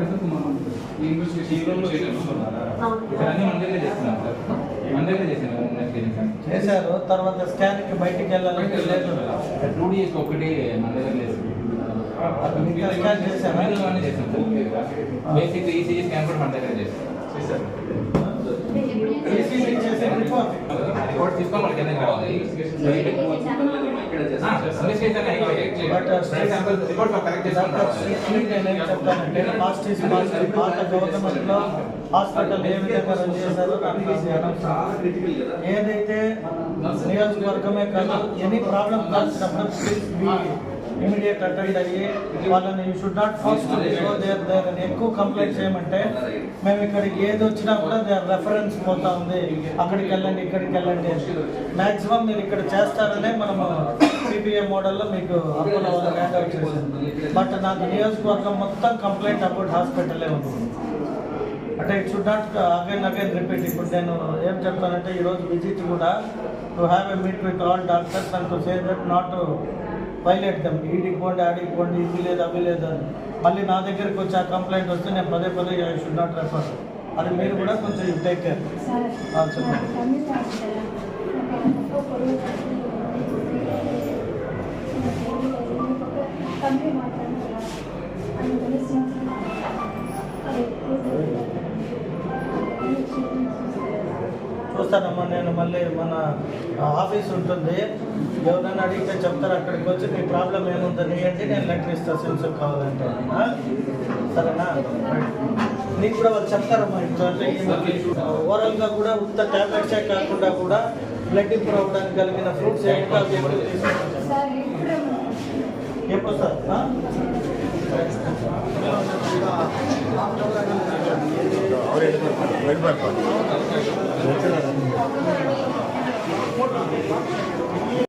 ఈ ఇన్వెస్టిగేషన్ మన దగ్గర చేస్తున్నాం సార్. మన దగ్గర చేసాను చేశారు. తర్వాత స్కాన్కి బయటికి వెళ్ళాలంటే టూ డీస్ ఒకటి మన దగ్గర లేదు. చేశారా? బేసిక్ ఈసీజీ స్కాన్ కూడా మన దగ్గర చేసాం ఈసీజీ చేసే రిపోర్ట్ రిపోర్ట్ హాస్పిటల్ ఏ విధంగా రన్ చేశారో. ఏదైతే నియోజకవర్గమే కాదు ఎనీ ప్రాబ్లం కాల్సినప్పుడు ప్లీజ్ బి ఇమీడియట్ అటెండ్ అయ్యి వాళ్ళని you should not first to there there అని ఎక్కువ కంప్లైంట్ చేయమంటే మేము ఇక్కడికి ఏది వచ్చినా కూడా దేర్ రెఫరెన్స్ పోతా ఉంది. అక్కడికి వెళ్ళండి ఇక్కడికి వెళ్ళండి మాక్సిమం మీరు ఇక్కడ చేస్తారనే మనము పీపీఏ మోడల్లో మీకు అపోలో హ్యాండ్ అవుట్ చేసింది బట్ నాకు నియోజకవర్గం మొత్తం కంప్లైంట్ అబౌట్ హాస్పిటలే ఉంది. అంటే it should not again again repeat ఇప్పుడు నేను ఏం చెప్తానంటే ఈరోజు విజిట్ కూడా to have a meet with all doctors and to say that not them ఈడికి పోండి ఆడికి పోండి ఇది లేదు అవి లేదు అని. మళ్ళీ నా దగ్గరికి వచ్చి ఆ కంప్లైంట్ వస్తే నేను పదే పదే ఐ షుడ్ నాట్ రెఫర్ అది మీరు కూడా కొంచెం యూ టేక్ కేర్ చెప్పండి. వస్తానమ్మా నేను మళ్ళీ మన ఆఫీస్ ఉంటుంది. ఎవరైనా అడిగితే చెప్తారు అక్కడికి వచ్చి మీ ప్రాబ్లం ఏముందని అంటే నేను లెటర్ ఇస్తాను సెన్సర్ కావాలంటే. సరేనా? నీకు కూడా వాళ్ళు చెప్తారమ్మా ఇంట్లో అంటే ఓవరాల్గా కూడా ఉత్త ట్యాబ్లెట్సే కాకుండా కూడా బ్లడ్ ఇంప్రూవ్ అవ్వడానికి కలిగిన ఫ్రూట్స్ ఏంటో ఎప్పుడు సార్? なるほど。